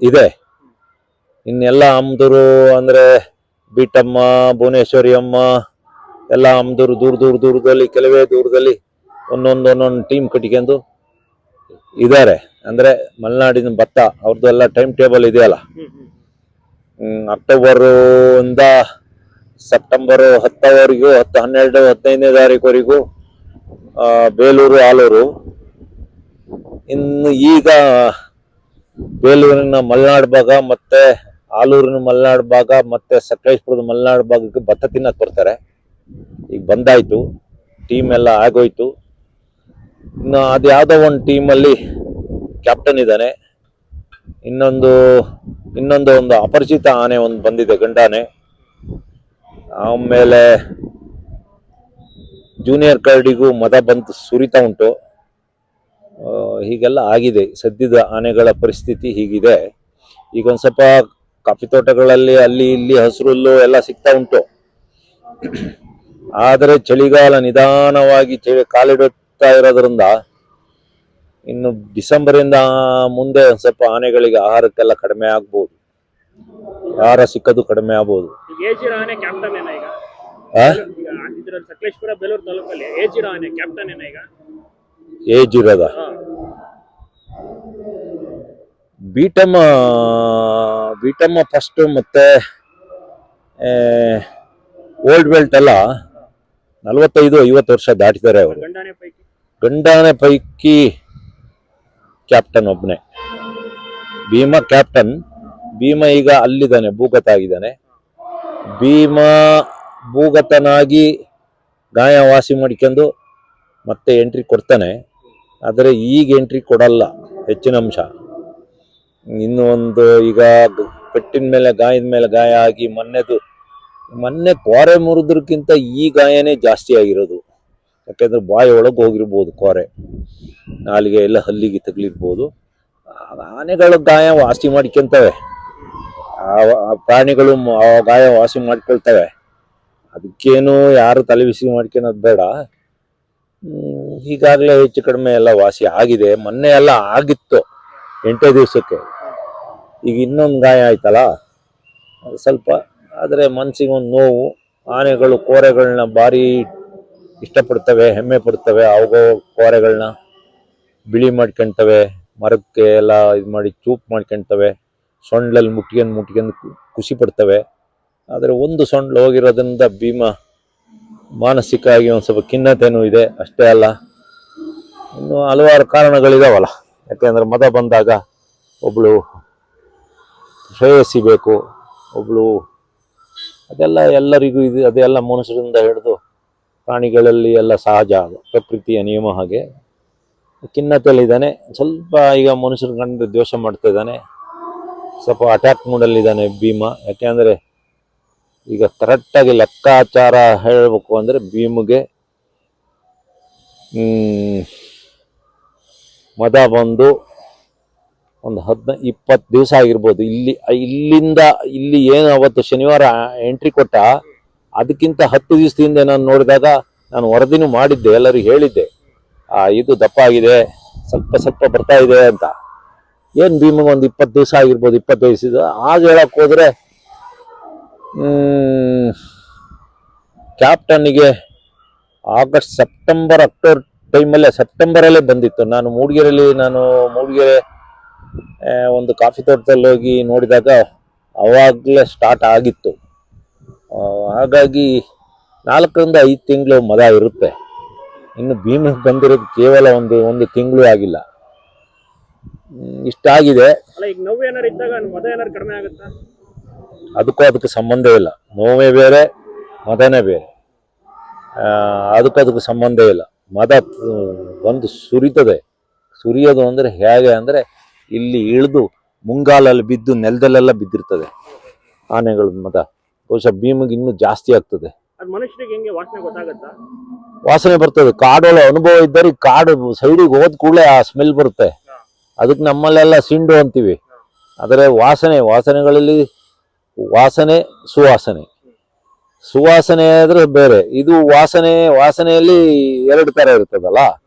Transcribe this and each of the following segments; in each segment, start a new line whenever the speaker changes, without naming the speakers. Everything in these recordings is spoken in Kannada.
ಇದೆ. ಇನ್ನೆಲ್ಲ ಅಮ್ದೂರು ಅಂದ್ರೆ ಬೀಟಮ್ಮ ಭುವನೇಶ್ವರಿ ಅಮ್ಮ ಎಲ್ಲ ಅಮ್ದೂರು ದೂರ ದೂರ ದೂರದಲ್ಲಿ, ಕೆಲವೇ ದೂರದಲ್ಲಿ ಒಂದೊಂದು ಒಂದೊಂದು ಟೀಮ್ ಕಟ್ಕೊಂಡು ಇದ್ದಾರೆ. ಅಂದ್ರೆ ಮಲೆನಾಡಿನ ಭತ್ತ ಅವ್ರದ್ದು ಎಲ್ಲ ಟೈಮ್ ಟೇಬಲ್ ಇದೆಯಲ್ಲ. ಅಕ್ಟೋಬರಿಂದ ಸೆಪ್ಟೆಂಬರ್ ಹತ್ತವರೆಗೂ, ಹತ್ತು, ಹನ್ನೆರಡು, ಹದಿನೈದನೇ ತಾರೀಕುವರೆಗೂ ಬೇಲೂರು, ಆಲೂರು. ಇನ್ನು ಈಗ ಬೇಲೂರಿನ ಮಲೆನಾಡು ಭಾಗ ಮತ್ತೆ ಆಲೂರಿನ ಮಲೆನಾಡು ಭಾಗ ಮತ್ತೆ ಸಕಲೇಶ್ಪುರದ ಮಲೆನಾಡು ಭಾಗಕ್ಕೆ ಭತ್ತ ತಿನ್ನಕ್ ಬರ್ತಾರೆ. ಈಗ ಬಂದಾಯ್ತು. ಟೀಮ್ ಎಲ್ಲ ಆಗೋಯ್ತು. ಇನ್ನು ಅದು ಯಾವುದೋ ಒಂದು ಟೀಮಲ್ಲಿ ಕ್ಯಾಪ್ಟನ್ ಇದ್ದಾನೆ. ಇನ್ನೊಂದು ಇನ್ನೊಂದು ಒಂದು ಅಪರಿಚಿತ ಆನೆ ಒಂದು ಬಂದಿದೆ ಗಂಡಾನೆ. ಆಮೇಲೆ ಜೂನಿಯರ್ ಕರ್ಡಿಗೂ ಮದ ಬಂತು ಸುರಿತಾ ಉಂಟು. ಹೀಗೆಲ್ಲ ಆಗಿದೆ. ಸದ್ಯದ ಆನೆಗಳ ಪರಿಸ್ಥಿತಿ ಹೀಗಿದೆ. ಈಗ ಒಂದು ಸ್ವಲ್ಪ ಕಾಫಿ ತೋಟಗಳಲ್ಲಿ ಅಲ್ಲಿ ಇಲ್ಲಿ ಹಸಿರುಲ್ಲು ಎಲ್ಲ ಸಿಗ್ತಾ ಉಂಟು. ಆದರೆ ಚಳಿಗಾಲ ನಿಧಾನವಾಗಿ ಚಳಿ ಕಾಲಿಡುತ್ತಾ ಇರೋದ್ರಿಂದ ಇನ್ನು ಡಿಸೆಂಬರ್ ಇಂದ ಮುಂದೆ ಒಂದ್ ಸ್ವಲ್ಪ ಆನೆಗಳಿಗೆ ಆಹಾರಕ್ಕೆಲ್ಲ ಕಡಿಮೆ ಆಗ್ಬೋದು. ಆಹಾರ ಸಿಕ್ಕದು ಕಡಿಮೆ ಆಗ್ಬೋದು. ಏಜ್ ಇರೋದ. ಬೀಟಮ್ಮ ಬೀಟಮ್ಮ ಫಸ್ಟ್ ಮತ್ತೆ ಓಲ್ಡ್ ಬೆಲ್ಟ್ ಎಲ್ಲ ನಲವತ್ತೈದು ಐವತ್ತು ವರ್ಷ ದಾಟಿದ್ದಾರೆ ಅವರು.
ಗಂಡಾನೆ ಪೈಕಿ?
ಗಂಡಾನೆ ಪೈಕಿ ಕ್ಯಾಪ್ಟನ್ ಒಬ್ಬನೇ ಭೀಮ ಕ್ಯಾಪ್ಟನ್ ಭೀಮ ಈಗ ಅಲ್ಲಿದ್ದಾನೆ ಭೂಗತ ಆಗಿದ್ದಾನೆ ಭೀಮ ಭೂಗತನಾಗಿ ಗಾಯ ವಾಸಿ ಮಾಡ್ಕೊಂಡು ಮತ್ತೆ ಎಂಟ್ರಿ ಕೊಡ್ತಾನೆ. ಆದರೆ ಈಗ ಎಂಟ್ರಿ ಕೊಡಲ್ಲ, ಹೆಚ್ಚಿನ ಅಂಶ. ಇನ್ನು ಒಂದು ಈಗ ಪೆಟ್ಟಿನ ಮೇಲೆ ಗಾಯದ ಮೇಲೆ ಗಾಯ ಆಗಿ ಮೊನ್ನೆದು, ಮೊನ್ನೆ ಕೋರೆ ಮುರಿದ್ರಕ್ಕಿಂತ ಈ ಗಾಯನೇ ಜಾಸ್ತಿ ಆಗಿರೋದು. ಯಾಕೆಂದ್ರೆ ಬಾಯಿ ಒಳಗೆ ಹೋಗಿರ್ಬೋದು ಕೋರೆ ನಾಲಿಗೆ ಎಲ್ಲ ಹಲ್ಲಿಗೆ ತಗಲಿರ್ಬೋದು. ಆನೆಗಳ ಗಾಯ ವಾಸಿ ಮಾಡ್ಕೊಂತವೆ. ಆ- ಪ್ರಾಣಿಗಳು ಆ ಗಾಯ ವಾಸಿ ಮಾಡ್ಕೊಳ್ತವೆ. ಅದಕ್ಕೇನು ಯಾರು ತಲೆಬಿಸಿ ಮಾಡ್ಕೊಳೋದು ಬೇಡ. ಈಗಾಗಲೇ ಹೆಚ್ಚು ಕಡಿಮೆ ಎಲ್ಲ ವಾಸಿ ಆಗಿದೆ. ಮೊನ್ನೆ ಎಲ್ಲ ಆಗಿತ್ತು ಎಂಟೇ ದಿವಸಕ್ಕೆ. ಈಗ ಇನ್ನೊಂದು ಗಾಯ ಆಯ್ತಲ್ಲ? ಸ್ವಲ್ಪ, ಆದರೆ ಮನಸ್ಸಿಗೆ ಒಂದು ನೋವು, ಆನೆಗಳು, ಕೋರೆಗಳನ್ನ ಭಾರಿ ಇಷ್ಟಪಡ್ತವೆ, ಹೆಮ್ಮೆ ಪಡ್ತವೆ. ಅವುಗೋ ಕೋರೆಗಳನ್ನ ಬಿಳಿ ಮಾಡ್ಕೊಳ್ತವೆ ಮರಕ್ಕೆ ಎಲ್ಲ ಇದು ಮಾಡಿ ಚೂಪ್ ಮಾಡ್ಕೊಳ್ತವೆ ಸೊಂಡ್ಲಲ್ಲಿ ಮುಟ್ಕೊಂಡು ಮುಟ್ಕೊಂಡು ಖುಷಿ ಪಡ್ತವೆ. ಆದರೆ ಒಂದು ಸೊಂಡ್ಲು ಹೋಗಿರೋದ್ರಿಂದ ಭೀಮ ಮಾನಸಿಕವಾಗಿ ಒಂದು ಸ್ವಲ್ಪ ಖಿನ್ನತೆನೂ ಇದೆ, ಅಷ್ಟೇ ಅಲ್ಲ. ಇನ್ನು ಹಲವಾರು ಕಾರಣಗಳಿದಾವಲ್ಲ. ಯಾಕೆಂದ್ರೆ ಮದ ಬಂದಾಗ ಒಬ್ಳು ಶ್ರೇಯಸ್ಸಿ ಬೇಕು ಒಬ್ಳು ಅದೆಲ್ಲ ಎಲ್ಲರಿಗೂ ಇದು, ಅದೆಲ್ಲ ಮನುಷ್ಯರಿಂದ ಹಿಡಿದು ಪ್ರಾಣಿಗಳಲ್ಲಿ ಎಲ್ಲ ಸಹಜ ಅದು, ಪ್ರಕೃತಿಯ ನಿಯಮ ಹಾಗೆ. ಖಿನ್ನತೆಯಲ್ಲಿದ್ದಾನೆ, ಸ್ವಲ್ಪ ಈಗ ಮನುಷ್ಯರು ಕಂಡು ದ್ವೇಷ ಮಾಡ್ತಾ ಇದ್ದಾನೆ. ಸ್ವಲ್ಪ ಅಟ್ಯಾಕ್ ಮೂಡಲ್ಲಿದ್ದಾನೆ ಭೀಮ. ಯಾಕೆಂದರೆ ಈಗ ಕರೆಕ್ಟಾಗಿ ಲೆಕ್ಕಾಚಾರ ಹೇಳಬೇಕು ಅಂದರೆ ಭೀಮ್ಗೆ ಮದ ಬಂದು ಒಂದು ಹದಿನ, ಇಪ್ಪತ್ತು ದಿವಸ ಆಗಿರ್ಬೋದು. ಇಲ್ಲಿ, ಇಲ್ಲಿಂದ, ಇಲ್ಲಿ ಏನು ಅವತ್ತು ಶನಿವಾರ ಎಂಟ್ರಿ ಕೊಟ್ಟ, ಅದಕ್ಕಿಂತ ಹತ್ತು ದಿವಸದಿಂದ ನಾನು ನೋಡಿದಾಗ ನಾನು ವರದಿನೂ ಮಾಡಿದ್ದೆ ಎಲ್ಲರಿಗೂ ಹೇಳಿದ್ದೆ. ಆ, ಇದು ದಪ್ಪ ಆಗಿದೆ ಸ್ವಲ್ಪ ಸ್ವಲ್ಪ ಬರ್ತಾ ಇದೆ ಅಂತ. ಏನು ಭೀಮಗೆ ಒಂದು ಇಪ್ಪತ್ತು ದಿವಸ ಆಗಿರ್ಬೋದು ಇಪ್ಪತ್ತು ದಿವಸ ಆಗ ಹೇಳಕ್ಕೆ ಹೋದ್ರೆ ಕ್ಯಾಪ್ಟನ್ನಿಗೆ ಆಗಸ್ಟ್ ಸೆಪ್ಟೆಂಬರ್ ಅಕ್ಟೋಬರ್ ಟೈಮಲ್ಲೇ ಸೆಪ್ಟೆಂಬರಲ್ಲೇ ಬಂದಿತ್ತು. ನಾನು ಮೂಡಿಗೆರೆಯಲ್ಲಿ ನಾನು ಮೂಡಿಗೆರೆ ಒಂದು ಕಾಫಿ ತೋಟದಲ್ಲಿ ಹೋಗಿ ನೋಡಿದಾಗ ಅವಾಗಲೇ ಸ್ಟಾರ್ಟ್ ಆಗಿತ್ತು. ಹಾಗಾಗಿ ನಾಲ್ಕರಿಂದ ಐದು ತಿಂಗಳು ಮದ ಇರುತ್ತೆ. ಇನ್ನು ಭೀಮಿಗೆ ಬಂದಿರೋದು ಕೇವಲ ಒಂದು ಒಂದು ತಿಂಗಳು ಆಗಿಲ್ಲ. ಹ್ಮ್, ಇಷ್ಟಾಗಿದೆ. ಅದಕ್ಕೂ ಅದಕ್ಕೆ ಸಂಬಂಧ ಇಲ್ಲ. ನೋವೇ ಬೇರೆ ಮದನೇ ಬೇರೆ. ಅದಕ್ಕೂ ಅದಕ್ಕೆ ಸಂಬಂಧ ಇಲ್ಲ. ಮದ ಬಂದು ಸುರಿತದೆ. ಸುರಿಯೋದು ಅಂದರೆ ಹೇಗೆ ಅಂದರೆ ಇಲ್ಲಿ ಇಳಿದು ಮುಂಗಾಲಲ್ಲಿ ಬಿದ್ದು ನೆಲದಲ್ಲೆಲ್ಲ ಬಿದ್ದಿರ್ತದೆ ಆನೆಗಳ ಮದ. ಬಹುಶಃ ಭೀಮಿಗೆ ಇನ್ನೂ ಜಾಸ್ತಿ ಆಗ್ತದೆ.
ಮನುಷ್ಯರಿಗೆ ವಾಸನೆ ಗೊತ್ತಾಗತ್ತಾ?
ವಾಸನೆ ಬರ್ತದೆ. ಕಾಡೊಳ ಅನುಭವ ಇದ್ದರೆ ಕಾಡು ಸೈಡಿಗೆ ಹೋದ ಕೂಡಲೇ ಆ ಸ್ಮೆಲ್ ಬರುತ್ತೆ. ಅದಕ್ಕೆ ನಮ್ಮಲ್ಲೆಲ್ಲ ಸಿಂಡು ಅಂತೀವಿ. ಆದರೆ ವಾಸನೆ ವಾಸನೆಗಳಲ್ಲಿ ವಾಸನೆ, ಸುವಾಸನೆ. ಸುವಾಸನೆ ಆದರೆ ಬೇರೆ. ಇದು ವಾಸನೆ, ವಾಸನೆಯಲ್ಲಿ ಎರಡು ತರ ಇರ್ತದಲ್ಲ?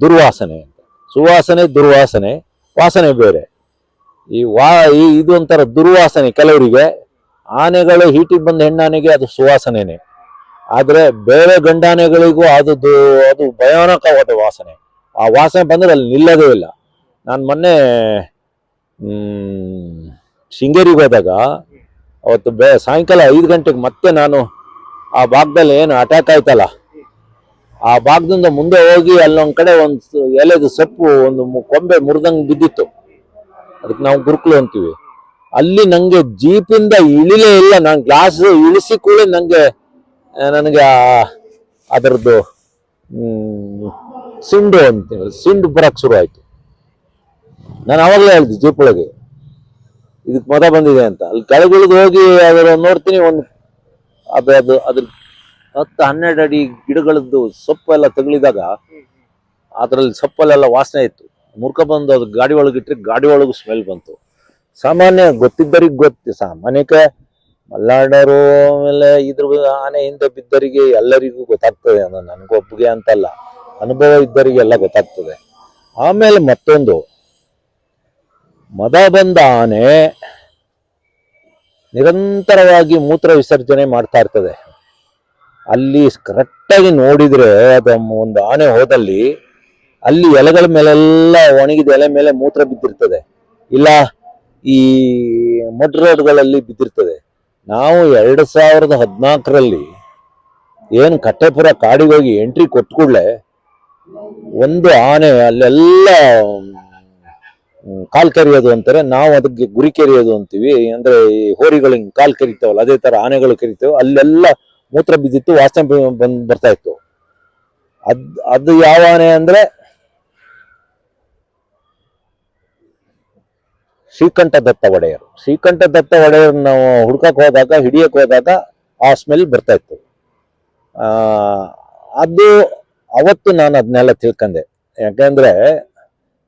ದುರ್ವಾಸನೆ ಅಂತ. ಸುವಾಸನೆ, ದುರ್ವಾಸನೆ, ವಾಸನೆ ಬೇರೆ. ಈ ವಾ, ಈ ಇದು ಒಂಥರ ದುರ್ವಾಸನೆ ಕೆಲವರಿಗೆ. ಆನೆಗಳು ಹೀಟಿಗೆ ಬಂದ ಹೆಣ್ಣಾನೆಗೆ ಅದು ಸುವಾಸನೆನೇ. ಆದರೆ ಬೇರೆ ಗಂಡಾನೆಗಳಿಗೂ ಅದು ಅದು ಭಯಾನಕವಾದ ವಾಸನೆ. ಆ ವಾಸನೆ ಬಂದರೆ ಅಲ್ಲಿ ನಿಲ್ಲದೇ ಇಲ್ಲ. ನಾನು ಮೊನ್ನೆ ಶೃಂಗೇರಿಗೆ ಹೋದಾಗ ಅವತ್ತು ಬೆ ಸಾಯಂಕಾಲ ಐದು ಗಂಟೆಗೆ ಮತ್ತೆ ನಾನು ಆ ಭಾಗದಲ್ಲಿ ಏನು ಅಟ್ಯಾಕ್ ಆಯ್ತಲ್ಲ, ಆ ಭಾಗದಿಂದ ಮುಂದೆ ಹೋಗಿ ಅಲ್ಲೊಂದು ಕಡೆ ಒಂದು ಎಲೆದು ಸೊಪ್ಪು, ಒಂದು ಕೊಂಬೆ ಮುರಿದಂಗೆ ಬಿದ್ದಿತ್ತು. ಅದಕ್ಕೆ ನಾವು ಗುರುಕುಲು ಅಂತೀವಿ. ಅಲ್ಲಿ ನನಗೆ ಜೀಪಿಂದ ಇಳಿಲೇ ಇಲ್ಲ. ನಾನು ಗ್ಲಾಸ್ ಇಳಿಸಿ ಕೂಡ ನನಗೆ ನನಗೆ ಅದರದ್ದು ಸಿಂಡು ಅಂತ ಸಿಂಡು ಬರಕ್ ಶುರು ಆಯ್ತು. ನಾನು ಅವಾಗಲೇ ಹೇಳ್ದೆ ಜೀಪ್ ಒಳಗೆ. ಇದಕ್ಕೆ ಮತ ಬಂದಿದೆ ಅಂತ. ಅಲ್ಲಿ ಕೆಳಗಿಳಿದು ಹೋಗಿ ಅದರ ನೋಡ್ತೀನಿ, ಒಂದು ಅದು ಅದು, ಅದ್ರ ಹತ್ತು ಹನ್ನೆರಡು ಅಡಿ ಗಿಡಗಳದ್ದು ಸೊಪ್ಪು ಎಲ್ಲ ತಗುಲಿದಾಗ ಅದರಲ್ಲಿ ಸೊಪ್ಪಲ್ಲೆಲ್ಲ ವಾಸನೆ ಇತ್ತು. ಮುರ್ಕ ಬಂದು ಅದು ಗಾಡಿ ಒಳಗೆ ಇಟ್ಟರೆ ಗಾಡಿ ಒಳಗೂ ಸ್ಮೆಲ್ ಬಂತು. ಸಾಮಾನ್ಯ ಗೊತ್ತಿದ್ದರಿಗೆ ಗೊತ್ತು, ಸಾಮಾನ್ಯಕ್ಕೆ ಮಲ್ನಾಡರು ಆಮೇಲೆ ಇದ್ರ ಆನೆ ಹಿಂದೆ ಬಿದ್ದರಿಗೆ ಎಲ್ಲರಿಗೂ ಗೊತ್ತಾಗ್ತದೆ ಅನ್ನೋ ನನಗೊಬ್ಬಗೆ ಅಂತಲ್ಲ. ಅನುಭವ ಇದ್ದರಿಗೆ ಎಲ್ಲ ಗೊತ್ತಾಗ್ತದೆ. ಆಮೇಲೆ ಮತ್ತೊಂದು ಮದ ಬಂದ ಆನೆ ನಿರಂತರವಾಗಿ ಮೂತ್ರ ವಿಸರ್ಜನೆ ಮಾಡ್ತಾ ಇರ್ತದೆ. ಅಲ್ಲಿ ಕರೆಕ್ಟಾಗಿ ನೋಡಿದ್ರೆ ಅದು ಒಂದು ಆನೆ ಹೋದಲ್ಲಿ ಅಲ್ಲಿ ಎಲೆಗಳ ಮೇಲೆಲ್ಲ ಒಣಗಿದ ಎಲೆ ಮೇಲೆ ಮೂತ್ರ ಬಿದ್ದಿರ್ತದೆ. ಇಲ್ಲ, ಈ ಮಡ್ ರೋಡ್ಗಳಲ್ಲಿ ಬಿದ್ದಿರ್ತದೆ. ನಾವು ಎರಡು ಸಾವಿರದ ಹದಿನಾಲ್ಕರಲ್ಲಿ ಏನು ಕಟ್ಟೆಪುರ ಕಾಡಿಗೆ ಹೋಗಿ ಎಂಟ್ರಿ ಕೊಟ್ಟ ಕೂಡಲೇ ಒಂದು ಆನೆ ಅಲ್ಲೆಲ್ಲ ಕಾಲ್ ಕರಿಯೋದು ಅಂತಾರೆ, ನಾವು ಅದಕ್ಕೆ ಗುರಿ ಕೆರೆಯೋದು ಅಂತೀವಿ. ಅಂದ್ರೆ ಈ ಹೋರಿಗಳಿಗೆ ಕಾಲ್ ಕರಿತಾವಲ್ಲ, ಅದೇ ತರ ಆನೆಗಳು ಕೆರಿತಾವೆ. ಅಲ್ಲೆಲ್ಲ ಮೂತ್ರ ಬಿದ್ದಿತ್ತು, ವಾಸನೆ ಬಂದ್ ಬರ್ತಾ ಇತ್ತು. ಅದ್, ಅದು ಯಾವ ಆನೆ ಅಂದ್ರೆ ಶ್ರೀಕಂಠ ದತ್ತ ಒಡೆಯರು. ಶ್ರೀಕಂಠ ದತ್ತ ಒಡೆಯರ್ ನಾವು ಹುಡ್ಕಕ್ ಹೋದಾಗ, ಹಿಡಿಯಕ್ ಹೋದಾಗ ಆ ಸ್ಮೆಲ್ ಬರ್ತಾ ಇತ್ತು. ಅದು ಅವತ್ತು ನಾನು ಅದನ್ನೆಲ್ಲ ತಿಳ್ಕೊಂಡೆ. ಯಾಕಂದ್ರೆ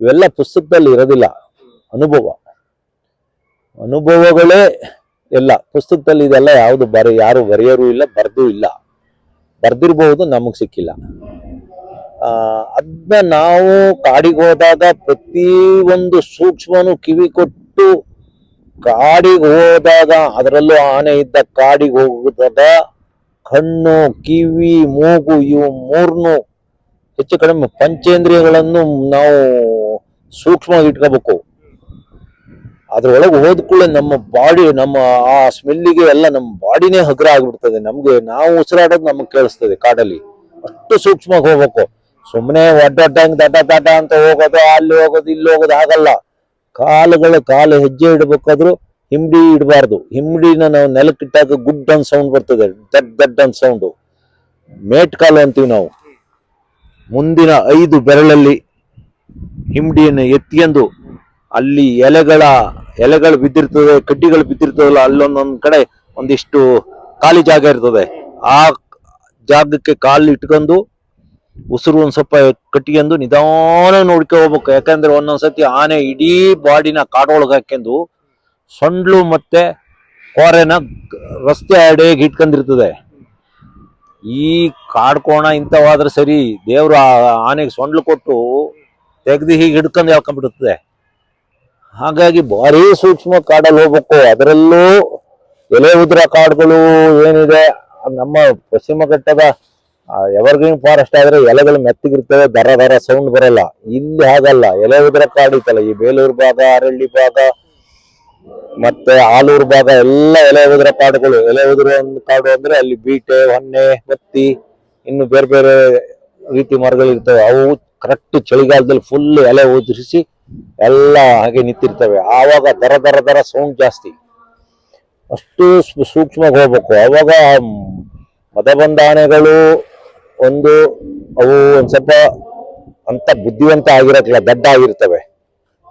ಇವೆಲ್ಲ ಪುಸ್ತಕದಲ್ಲಿ ಇರೋದಿಲ್ಲ. ಅನುಭವ. ಅನುಭವಗಳೇ ಎಲ್ಲ. ಪುಸ್ತಕದಲ್ಲಿ ಇದೆಲ್ಲ ಯಾವುದು ಬರ, ಯಾರು ಬರೆಯೋರು ಇಲ್ಲ, ಬರೆದೂ ಇಲ್ಲ. ಬರ್ದಿರಬಹುದು ನಮಗೆ ಸಿಕ್ಕಿಲ್ಲ. ಅದನ್ನ ನಾವು ಕಾಡಿಗೆ ಹೋದಾಗ ಪ್ರತಿ ಒಂದು ಸೂಕ್ಷ್ಮನು ಕಿವಿ ಕೊಟ್ಟು ಕಾಡಿಗೆ ಹೋದಾಗ ಅದರಲ್ಲೂ ಆನೆ ಇದ್ದ ಕಾಡಿಗೆ ಹೋದಾಗ ಕಣ್ಣು, ಕಿವಿ, ಮೂಗು ಇವು ಮೂರ್ನು ಹೆಚ್ಚು ಕಡಿಮೆ ಪಂಚೇಂದ್ರಿಯಗಳನ್ನು ನಾವು ಸೂಕ್ಷ್ಮವಾಗಿ ಇಟ್ಕೋಬೇಕು. ಅದ್ರೊಳಗೆ ಹೋದ ಕೂಡಲೇ ನಮ್ಮ ಬಾಡಿ, ನಮ್ಮ ಆ ಸ್ಮೆಲ್ಲಿಗೆ ಎಲ್ಲ ನಮ್ಮ ಬಾಡಿನೇ ಹಗ್ರ ಆಗ್ಬಿಡ್ತದೆ. ನಮ್ಗೆ ನಾವು ಉಸಿರಾಡೋದು ನಮಗೆ ಕೇಳಿಸ್ತದೆ ಕಾಡಲ್ಲಿ. ಅಷ್ಟು ಸೂಕ್ಷ್ಮವಾಗಿ ಹೋಗ್ಬೇಕು. ಸುಮ್ಮನೆ ಒಡ್ಡೊಡ್ಡಂಗ್ ದಡ್ಡ ದಡ್ಡ ಅಂತ ಹೋಗೋದು, ಅಲ್ಲಿ ಹೋಗೋದು, ಇಲ್ಲಿ ಹೋಗೋದು ಆಗಲ್ಲ ಕಾಲುಗಳು ಕಾಲು ಹೆಜ್ಜೆ ಇಡ್ಬೇಕಾದ್ರು ಹಿಂಬಡಿ ಇಡಬಾರ್ದು. ಹಿಂಬಡಿನ ನಾವು ನೆಲಕ್ಕಿಟ್ಟಾಗ ಗುಡ್ ಅನ್ ಸೌಂಡ್ ಬರ್ತದೆ. ದಡ್ ದಡ್ ಅನ್ ಸೌಂಡು ಮೇಟ್ ಕಾಲು ಅಂತೀವಿ ನಾವು. ಮುಂದಿನ ಐದು ಬೆರಳಲ್ಲಿ ಹಿಂಬಡಿಯನ್ನು ಎತ್ಕೊಂಡು ಅಲ್ಲಿ ಎಲೆಗಳ ಎಲೆಗಳು ಬಿದ್ದಿರ್ತದೆ, ಕಡ್ಡಿಗಳು ಬಿದ್ದಿರ್ತದಲ್ಲ, ಅಲ್ಲೊಂದೊಂದು ಕಡೆ ಒಂದಿಷ್ಟು ಖಾಲಿ ಜಾಗ ಇರ್ತದೆ. ಆ ಜಾಗಕ್ಕೆ ಕಾಲು ಇಟ್ಕೊಂಡು ಉಸಿರು ಒಂದ್ ಸ್ವಲ್ಪ ಕಟ್ಟಿಗೆಂದು ನಿಧಾನ ನೋಡ್ಕೊ ಹೋಗ್ಬೇಕು. ಯಾಕಂದ್ರೆ ಒಂದೊಂದ್ಸತಿ ಆನೆ ಇಡೀ ಬಾಡಿನ ಕಾಡೊಳಗೆ ಹಾಕೊಂಡು ಸೊಂಡ್ಲು ಮತ್ತೆ ಕೋರೆನ ರಸ್ತೆ ಅಡೆಗೆ ಇಟ್ಕೊಂಡಿರ್ತದೆ. ಈ ಕಾಡ್ಕೋಣ ಇಂಥವಾದ್ರೆ ಸರಿ, ದೇವ್ರು ಆನೆಗೆ ಸೊಂಡ್ಲು ಕೊಟ್ಟು ತೆಗ್ದು ಹೀಗೆ ಹಿಡ್ಕೊಂಡು ಹೇಳ್ಕೊಂಡ್ಬಿಡುತ್ತದೆ ಹಾಗಾಗಿ ಭಾರಿ ಸೂಕ್ಷ್ಮ ಕಾಡಲ್ಲಿ ಹೋಗ್ಬೇಕು. ಅದರಲ್ಲೂ ಎಲೆ ಉದ್ರ ಕಾಡುಗಳು ಏನಿದೆ, ನಮ್ಮ ಪಶ್ಚಿಮ ಘಟ್ಟದ ಎವರ್ಗ್ರೀನ್ ಫಾರೆಸ್ಟ್ ಆದ್ರೆ ಎಲೆಗಳು ಮೆತ್ತಗಿರ್ತವೆ, ದರ ದರ ಸೌಂಡ್ ಬರಲ್ಲ. ಇಲ್ಲಿ ಹಾಗಲ್ಲ. ಎಲೆ ಉದ್ರ ಕಾಡು ಇತ್ತಲ್ಲ ಈ ಬೇಲೂರು ಭಾಗ, ಅರಳ್ಳಿ ಭಾಗ, ಮತ್ತೆ ಆಲೂರು ಭಾಗ, ಎಲ್ಲ ಎಲೆ ಉದ್ರ ಕಾಡುಗಳು. ಎಲೆ ಉದುರ ಕಾಡು ಅಂದ್ರೆ ಅಲ್ಲಿ ಬೀಟೆ, ಹೊನ್ನೆ ಮತ್ತಿ ಇನ್ನು ಬೇರೆ ಬೇರೆ ರೀತಿ ಮರಗಳಿರ್ತವೆ. ಅವು ಕರೆಕ್ಟ್ ಚಳಿಗಾಲದಲ್ಲಿ ಫುಲ್ ಎಲೆ ಉದುರಿಸಿ ಎಲ್ಲ ಹಾಗೆ ನಿಂತಿರ್ತವೆ. ಆವಾಗ ದರ ದರ ದರ ಸೌಂಡ್ ಜಾಸ್ತಿ. ಅಷ್ಟು ಸೂಕ್ಷ್ಮವಾಗಿ ಹೋಗ್ಬೇಕು. ಆವಾಗ ಮದಬಂಧಾನೆಗಳು ಒಂದು, ಅವು ಒಂದ್ ಸ್ವಲ್ಪ ಅಂತ ಬುದ್ಧಿವಂತ ಆಗಿರಕ್ಕಿಲ್ಲ, ದಡ್ಡ ಆಗಿರ್ತವೆ.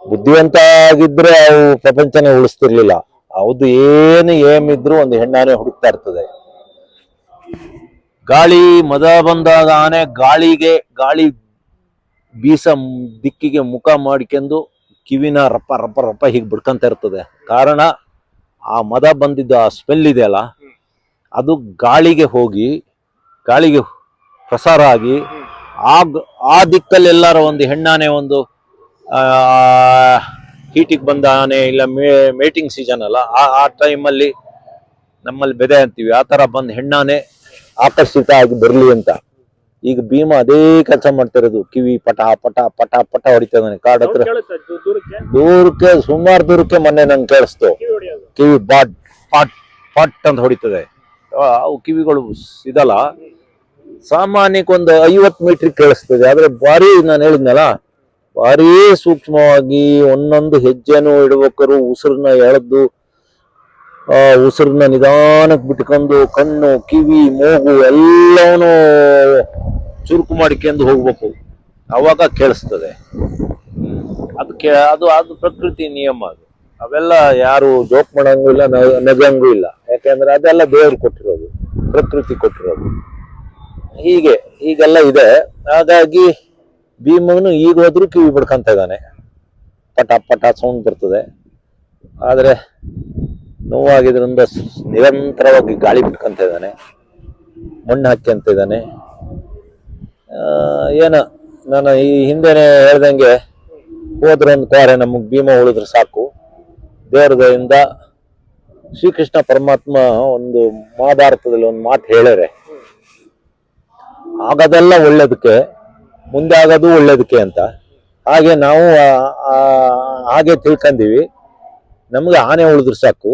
ಬುದ್ಧಿವಂತ ಆಗಿದ್ರೆ ಅವು ಪ್ರಪಂಚನೇ ಉಳಿಸ್ತಿರ್ಲಿಲ್ಲ. ಹೌದು, ಏನು ಏಮಿದ್ರು ಒಂದು ಹೆಣ್ಣಾನೆ ಹುಡುಕ್ತಾ ಇರ್ತದೆ. ಗಾಳಿ, ಮದ ಬಂದಾಗ ಆನೆ ಗಾಳಿಗೆ, ಗಾಳಿ ಬೀಸ ದಿಕ್ಕಿಗೆ ಮುಖ ಮಾಡ್ಕೊಂಡು ಕಿವಿನ ರಪ್ಪ ರಪ್ಪ ರಪ್ಪ ಹೀಗೆ ಬಿಡ್ಕೊಂತ ಇರ್ತದೆ. ಕಾರಣ, ಆ ಮದ ಬಂದಿದ್ದ ಆ ಸ್ಮೆಲ್ ಇದೆಯಲ್ಲ ಅದು ಗಾಳಿಗೆ ಹೋಗಿ, ಗಾಳಿಗೆ ಪ್ರಸಾರ ಆಗಿ ಆ ಆ ದಿಕ್ಕಲ್ಲಿ ಎಲ್ಲಾರ ಒಂದು ಹೆಣ್ಣಾನೆ ಒಂದು ಹೀಟಿಗೆ ಬಂದ ಆನೆ ಇಲ್ಲ ಮೇ ಮೇಟಿಂಗ್ ಸೀಸನ್ ಅಲ್ಲ, ಆ ಆ ಟೈಮಲ್ಲಿ ನಮ್ಮಲ್ಲಿ ಬೆದೆ ಅಂತೀವಿ. ಆ ಥರ ಬಂದು ಹೆಣ್ಣಾನೆ ಆಕರ್ಷಿತ ಆಗಿ ಬರಲಿ ಅಂತ. ಈಗ ಭೀಮ ಅದೇ ಕೆಲಸ ಮಾಡ್ತಿರೋದು. ಕಿವಿ ಪಟ ಪಟ ಪಟ ಪಟ ಹೊಡಿತದಾನೆ ಕಾಡ್ ಹತ್ರ.
ದೂರಕ್ಕೆ
ಸುಮಾರು ದೂರಕ್ಕೆ ಮೊನ್ನೆ ನಂಗೆ ಕೇಳಿಸ್ತು.
ಕಿವಿ
ಬಾಟ್ ಪಾಟ್ ಪಾಟ್ ಅಂತ ಹೊಡಿತದೆ. ಅವು ಕಿವಿಗಳು ಇದಲ್ಲ ಸಾಮಾನ್ಯಕ್ಕೆ ಒಂದು ಐವತ್ತು ಮೀಟರ್ ಕೇಳಿಸ್ತದೆ. ಆದ್ರೆ ಭಾರಿ ನಾನು ಹೇಳಿದ್ನಲ್ಲ ಭಾರಿ ಸೂಕ್ಷ್ಮವಾಗಿ ಒಂದೊಂದು ಹೆಜ್ಜೆನೂ ಇಡ್ಬೇಕಾದ್ರು ಉಸಿರನ್ನ ಎಳೆದು ಆ ಉಸಿರನ್ನ ನಿಧಾನಕ್ಕೆ ಬಿಟ್ಕೊಂಡು ಕಣ್ಣು, ಕಿವಿ, ಮೂಗು ಎಲ್ಲವೂ ಚುರುಕು ಮಾಡಿಕೊಂಡು ಹೋಗ್ಬೇಕು. ಅವಾಗ ಕೇಳಿಸ್ತದೆ. ಅದಕ್ಕೆ ಅದು ಅದು ಪ್ರಕೃತಿ ನಿಯಮ ಅದು. ಅವೆಲ್ಲ ಯಾರು ಜೋಕ್ ಮಾಡಂಗೂ ಇಲ್ಲ ನಗಂಗೂ ಇಲ್ಲ. ಯಾಕೆಂದ್ರೆ ಅದೆಲ್ಲ ದೇವ್ರು ಕೊಟ್ಟಿರೋದು, ಪ್ರಕೃತಿ ಕೊಟ್ಟಿರೋದು. ಹೀಗೆ, ಹೀಗೆಲ್ಲ ಇದೆ. ಹಾಗಾಗಿ ಭೀಮನು ಈಗ ಹೋದ್ರೂ ಕಿವಿ ಬಿಡ್ಕೊಂತ ಇದ್ದಾನೆ. ಪಟ ಪಟ ಸೌಂಡ್ ಬರ್ತದೆ. ಆದರೆ ನೋವಾಗಿದ್ರಿಂದ ನಿರಂತರವಾಗಿ ಗಾಳಿ ಬಿಟ್ಕೊಂತ ಇದ್ದಾನೆ. ಮಣ್ಣು ಹಾಕ್ಯಂತ ಇದ್ದಾನೆ. ಏನು, ನಾನು ಈ ಹಿಂದೆ ಹೇಳ್ದಂಗೆ ಹೋದ್ರೆ ಒಂದು ಕ್ವಾರೆ ನಮಗೆ ಭೀಮ ಉಳಿದ್ರೆ ಸಾಕು. ದೇವರ ದಯೆಯಿಂದ ಶ್ರೀಕೃಷ್ಣ ಪರಮಾತ್ಮ ಒಂದು ಮಹಾಭಾರತದಲ್ಲಿ ಒಂದು ಮಾತು ಹೇಳರೆ ಆಗದೆಲ್ಲ ಒಳ್ಳೇದಕ್ಕೆ, ಮುಂದೆ ಆಗೋದು ಒಳ್ಳೇದಕ್ಕೆ ಅಂತ. ಹಾಗೆ ನಾವು ಹಾಗೆ ತಿಳ್ಕೊಂಡಿವಿ ನಮಗೆ ಆನೆ ಉಳಿದ್ರೆ ಸಾಕು.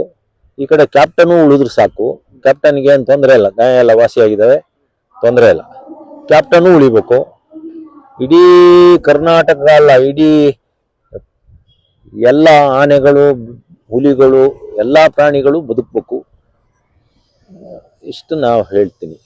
ಈ ಕಡೆ ಕ್ಯಾಪ್ಟನು ಉಳಿದ್ರೆ ಸಾಕು. ಕ್ಯಾಪ್ಟನ್ಗೆ ಏನು ತೊಂದರೆ ಇಲ್ಲ. ಗಾಯ ಎಲ್ಲ ವಾಸಿಯಾಗಿದ್ದಾವೆ ತೊಂದರೆ ಇಲ್ಲ. ಕ್ಯಾಪ್ಟನು ಉಳಿಬೇಕು. ಇಡೀ ಕರ್ನಾಟಕ ಅಲ್ಲ, ಇಡೀ ಎಲ್ಲ ಆನೆಗಳು, ಹುಲಿಗಳು, ಎಲ್ಲ ಪ್ರಾಣಿಗಳು ಬದುಕಬೇಕು. ಇಷ್ಟು ನಾವು ಹೇಳ್ತೀನಿ.